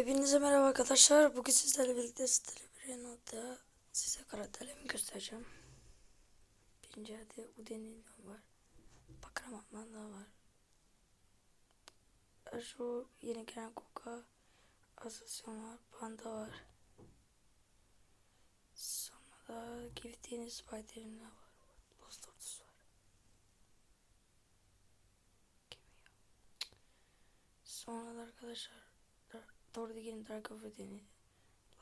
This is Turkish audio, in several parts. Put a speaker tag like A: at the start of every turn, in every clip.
A: Hepinize merhaba arkadaşlar. Bugün sizlerle birlikte Stella Breno'da size karakterlerimi göstereceğim. Birinci adı Uden'in var. Bakram Atman'da var. Şu yeni gelen Koka Asasyon var. Panda var. Sonra da Gifty'nin Spider'in var. Lost Tortoise var. Sonra da arkadaşlar Tordigi'nin Dark of Eden'i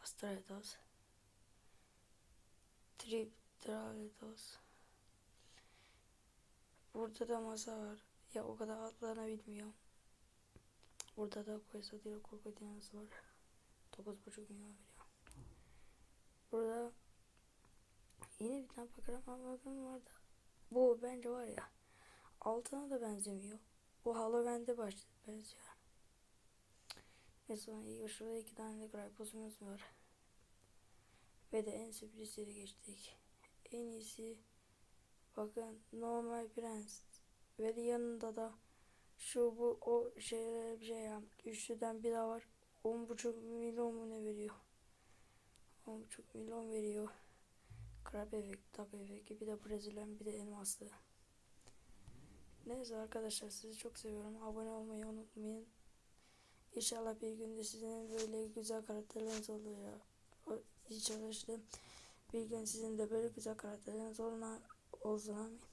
A: Last Stratos Trip Dralitos Burada da masa var. Ya o kadar adlarını bilmiyorum. Burada da Quest Krokodiliniz var. 9.5 milyon veriyor. Burada yeni bir tane bakıram var da. Bu bence var ya altına da benzemiyor. Bu Halloween'de baş benziyor. Sonra iyi şurada iki tane de Gripos'umuz var. Ve de en sürprizleri geçtik. En iyisi bakın normal prens. Ve de yanında da şu bu o şeyler bir şey ya. Üçlüden bir daha var. 10.5 milyon mu ne veriyor? 10.5 milyon veriyor. Krab efekt, tak efekti, bir de Brezilyan, bir de elmaslı. Neyse arkadaşlar sizi çok seviyorum. Abone olmayı unutmayın. İnşallah bir günde sizin böyle güzel karakterleriniz olur ya. İnşallah işte bir gün sizin de böyle güzel karakterleriniz olma, olsun amin.